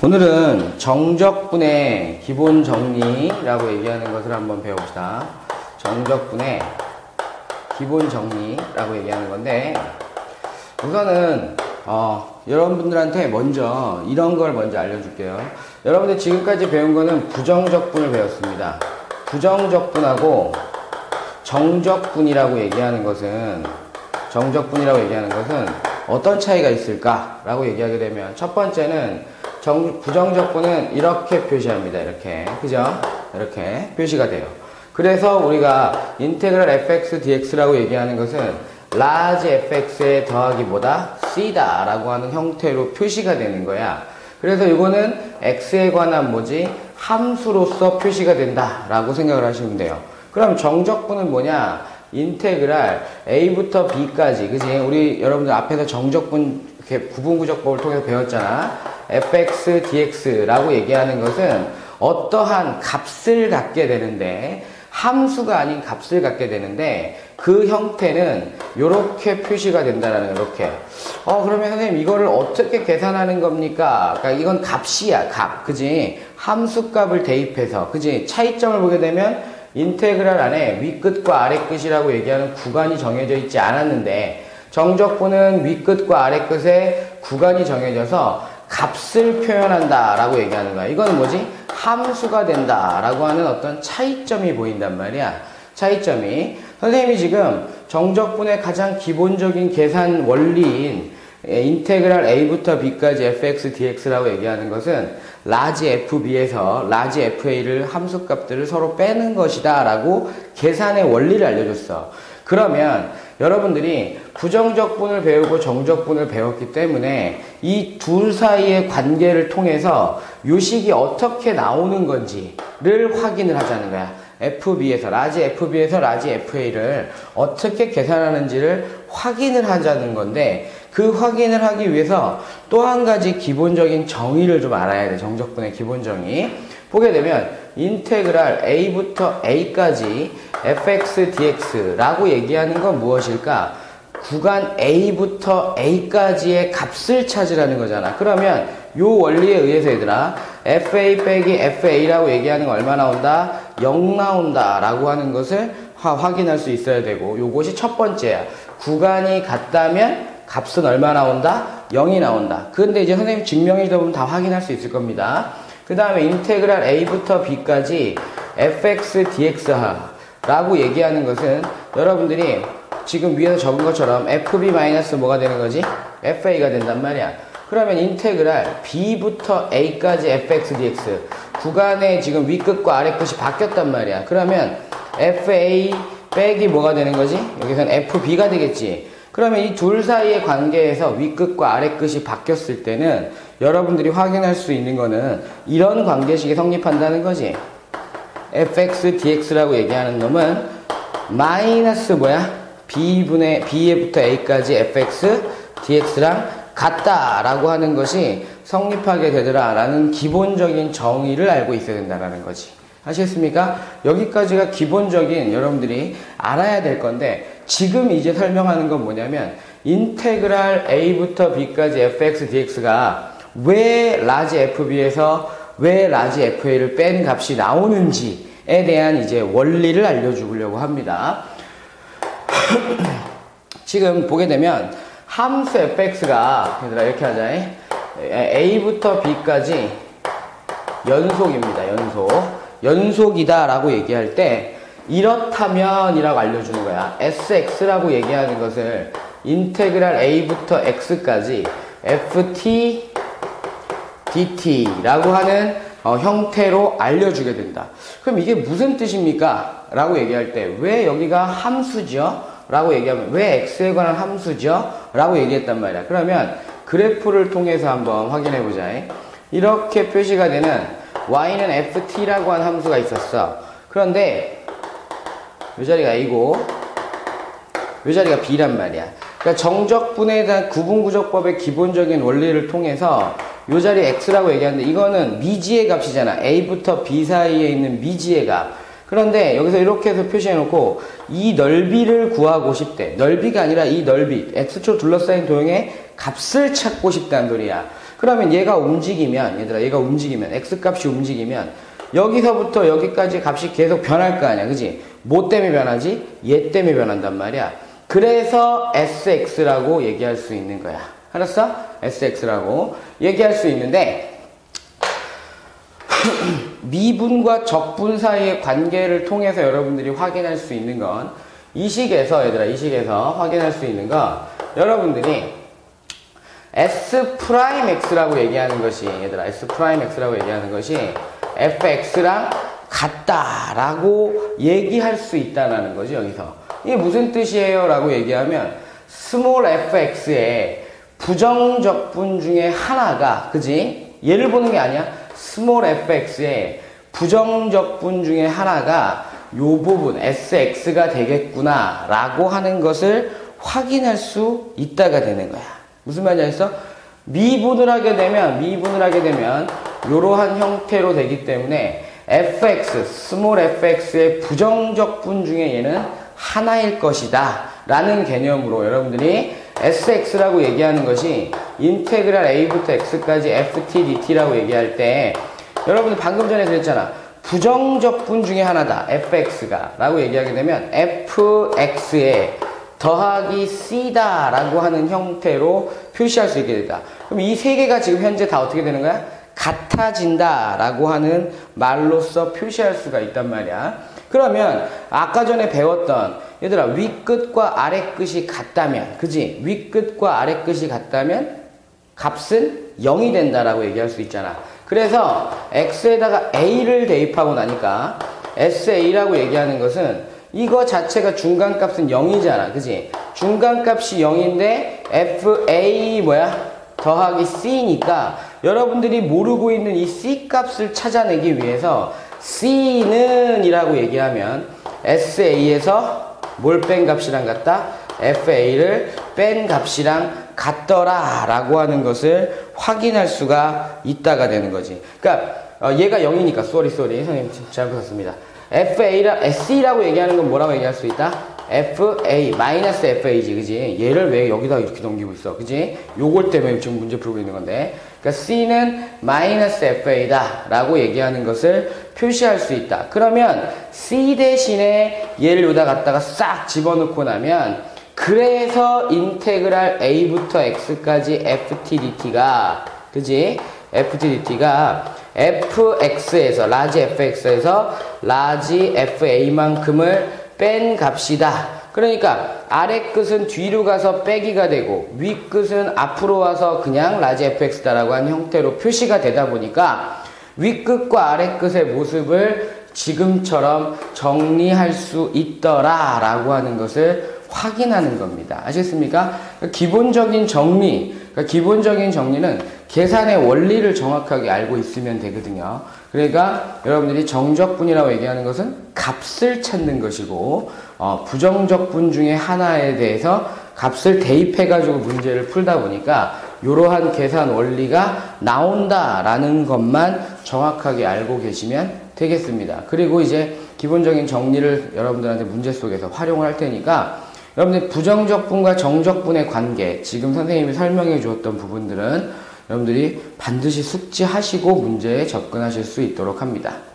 오늘은 정적분의 기본 정리라고 얘기하는 것을 한번 배워봅시다. 정적분의 기본 정리라고 얘기하는 건데 우선은 어, 여러분들한테 먼저 이런 걸 먼저 알려줄게요. 여러분들 지금까지 배운 거는 부정적분을 배웠습니다. 부정적분하고 정적분이라고 얘기하는 것은 정적분이라고 얘기하는 것은 어떤 차이가 있을까라고 얘기하게 되면 첫 번째는 정, 부정적분은 이렇게 표시합니다. 이렇게 그죠? 이렇게 표시가 돼요. 그래서 우리가 인테그랄 fx dx라고 얘기하는 것은 large fx에 더하기보다 c다 라고 하는 형태로 표시가 되는 거야. 그래서 이거는 x에 관한 뭐지? 함수로서 표시가 된다 라고 생각을 하시면 돼요. 그럼 정적분은 뭐냐? 인테그랄 a부터 b까지 그지? 우리 여러분들 앞에서 정적분 구분구적법을 통해서 배웠잖아. Fx dx라고 얘기하는 것은 어떠한 값을 갖게 되는데 함수가 아닌 값을 갖게 되는데 그 형태는 이렇게 표시가 된다라는 이렇게. 어 그러면 선생님 이거를 어떻게 계산하는 겁니까? 그러니까 이건 값이야 값, 그지? 함수값을 대입해서, 그지? 차이점을 보게 되면 인테그랄 안에 윗끝과 아래끝이라고 얘기하는 구간이 정해져 있지 않았는데 정적분은 윗끝과 아래끝에 구간이 정해져서 값을 표현한다 라고 얘기하는 거야. 이거는 뭐지? 함수가 된다 라고 하는 어떤 차이점이 보인단 말이야. 차이점이. 선생님이 지금 정적분의 가장 기본적인 계산 원리인 인테그랄 a부터 b까지 fx dx라고 얘기하는 것은 라지 fb에서 라지 fa를 함수값들을 서로 빼는 것이다 라고 계산의 원리를 알려줬어. 그러면 여러분들이 부정적분을 배우고 정적분을 배웠기 때문에 이 둘 사이의 관계를 통해서 요식이 어떻게 나오는 건지를 확인을 하자는 거야. FB에서, 라지 FB에서 라지 FA를 어떻게 계산하는지를 확인을 하자는 건데 그 확인을 하기 위해서 또 한 가지 기본적인 정의를 좀 알아야 돼. 정적분의 기본 정의. 보게 되면 인테그랄 a부터 a까지 fx dx라고 얘기하는 건 무엇일까? 구간 a부터 a까지의 값을 찾으라는 거잖아. 그러면 요 원리에 의해서 얘들아 fa 빼기 fa라고 얘기하는 거 얼마 나온다? 0 나온다 라고 하는 것을 확인할 수 있어야 되고 요것이 첫 번째야. 구간이 같다면 값은 얼마 나온다? 0이 나온다. 그런데 이제 선생님 증명이다 보면 다 확인할 수 있을 겁니다. 그 다음에 인테그랄 a부터 b까지 fx dx라고 얘기하는 것은 여러분들이 지금 위에서 적은 것처럼 fb 마이너스 뭐가 되는 거지? fa가 된단 말이야. 그러면 인테그랄 b부터 a까지 fx dx 구간의 지금 위끝과 아래끝이 바뀌었단 말이야. 그러면 fa 빼기 뭐가 되는 거지? 여기서는 fb가 되겠지. 그러면 이 둘 사이의 관계에서 위끝과 아래끝이 바뀌었을 때는 여러분들이 확인할 수 있는 거는 이런 관계식이 성립한다는 거지. fx dx라고 얘기하는 놈은 마이너스 뭐야? b분의 b에부터 a까지 fx dx랑 같다라고 하는 것이 성립하게 되더라라는 기본적인 정의를 알고 있어야 된다라는 거지. 아시겠습니까? 여기까지가 기본적인 여러분들이 알아야 될 건데 지금 이제 설명하는 건 뭐냐면 인테그랄 a부터 b까지 fx dx가 왜 라지 fb에서 왜 라지 fa를 뺀 값이 나오는지에 대한 이제 원리를 알려주려고 합니다. 지금 보게 되면 함수 fx가 얘들아 이렇게 하자 a부터 b까지 연속입니다. 연속 연속이다 라고 얘기할 때 이렇다면 이라고 알려주는 거야. sx라고 얘기하는 것을 인테그랄 a부터 x까지 ft dt라고 하는 어, 형태로 알려주게 된다. 그럼 이게 무슨 뜻입니까? 라고 얘기할 때 왜 여기가 함수죠? 라고 얘기하면 왜 x에 관한 함수죠? 라고 얘기했단 말이야. 그러면 그래프를 통해서 한번 확인해 보자. 이렇게 표시가 되는 y는 ft라고 하는 함수가 있었어. 그런데 이 자리가 a고 이 자리가 b란 말이야. 그러니까 정적분에 대한 구분구적법의 기본적인 원리를 통해서 이 자리 x라고 얘기하는데 이거는 미지의 값이잖아. a부터 b 사이에 있는 미지의 값. 그런데 여기서 이렇게 해서 표시해 놓고 이 넓이를 구하고 싶대. 넓이가 아니라 이 넓이, x축 둘러싸인 도형의 값을 찾고 싶다는 소리야. 그러면 얘가 움직이면 얘들아 얘가 움직이면 x 값이 움직이면 여기서부터 여기까지 값이 계속 변할 거 아니야 그지 뭐 때문에 변하지 얘 때문에 변한단 말이야 그래서 sx라고 얘기할 수 있는 거야 알았어 sx라고 얘기할 수 있는데 미분과 적분 사이의 관계를 통해서 여러분들이 확인할 수 있는 건 이 식에서 얘들아 이 식에서 확인할 수 있는 건 여러분들이 S 프라임 X라고 얘기하는 것이 얘들아 S 프라임 X라고 얘기하는 것이 fx랑 같다라고 얘기할 수 있다라는 거죠 여기서 이게 무슨 뜻이에요? 라고 얘기하면 스몰 fx의 부정적분 중에 하나가 그지? 얘를 보는 게 아니야 스몰 fx의 부정적분 중에 하나가 요 부분 sx가 되겠구나 라고 하는 것을 확인할 수 있다가 되는 거야 무슨 알겠어? 미분을 하게 되면 미분을 하게 되면 이러한 형태로 되기 때문에 fx, 스몰 fx의 부정적 분 중에 얘는 하나일 것이다 라는 개념으로 여러분들이 sx라고 얘기하는 것이 인테그랄 a부터 x까지 ft dt라고 얘기할 때 여러분들 방금 전에 그랬잖아 부정적 분 중에 하나다 fx가 라고 얘기하게 되면 fx에 더하기 c다 라고 하는 형태로 표시할 수 있게 된다 그럼 이 세 개가 지금 현재 다 어떻게 되는 거야? 같아진다 라고 하는 말로써 표시할 수가 있단 말이야. 그러면 아까 전에 배웠던 얘들아 윗끝과 아래끝이 같다면 그지? 윗끝과 아래끝이 같다면 값은 0이 된다라고 얘기할 수 있잖아. 그래서 x에다가 a를 대입하고 나니까 sa라고 얘기하는 것은 이거 자체가 중간값은 0이잖아. 그지? 중간값이 0인데 fa 뭐야? 더하기 c니까 여러분들이 모르고 있는 이 c 값을 찾아내기 위해서 c는 이라고 얘기하면 sa에서 뭘 뺀 값이랑 같다? fa를 뺀 값이랑 같더라 라고 하는 것을 확인할 수가 있다가 되는 거지 그러니까 어, 얘가 0이니까 쏘리 쏘리 선생님 잘못 썼습니다 fa라 sc라고 얘기하는 건 뭐라고 얘기할 수 있다? FA, 마이너스 FA지, 그지? 얘를 왜 여기다 이렇게 넘기고 있어, 그지? 요걸 때문에 지금 문제 풀고 있는 건데. 그러니까 C는 마이너스 FA다 라고 얘기하는 것을 표시할 수 있다. 그러면 C 대신에 얘를 여기다 갖다가 싹 집어넣고 나면 그래서 인테그랄 A부터 X까지 FTDT가, 그지? FTDT가 fx에서 라지 fx에서 라지 fa만큼을 뺀 값이다. 그러니까 아래 끝은 뒤로 가서 빼기가 되고 위 끝은 앞으로 와서 그냥 라지 fx다라고 하는 형태로 표시가 되다 보니까 위 끝과 아래 끝의 모습을 지금처럼 정리할 수 있더라 라고 하는 것을 확인하는 겁니다. 아시겠습니까? 기본적인 정리, 그러니까 기본적인 정리는 계산의 원리를 정확하게 알고 있으면 되거든요. 그러니까 여러분들이 정적분이라고 얘기하는 것은 값을 찾는 것이고 어, 부정적분 중에 하나에 대해서 값을 대입해가지고 문제를 풀다 보니까 이러한 계산 원리가 나온다라는 것만 정확하게 알고 계시면 되겠습니다. 그리고 이제 기본적인 정리를 여러분들한테 문제 속에서 활용을 할 테니까 여러분들 부정적분과 정적분의 관계 지금 선생님이 설명해 주었던 부분들은 여러분들이 반드시 숙지하시고 문제에 접근하실 수 있도록 합니다.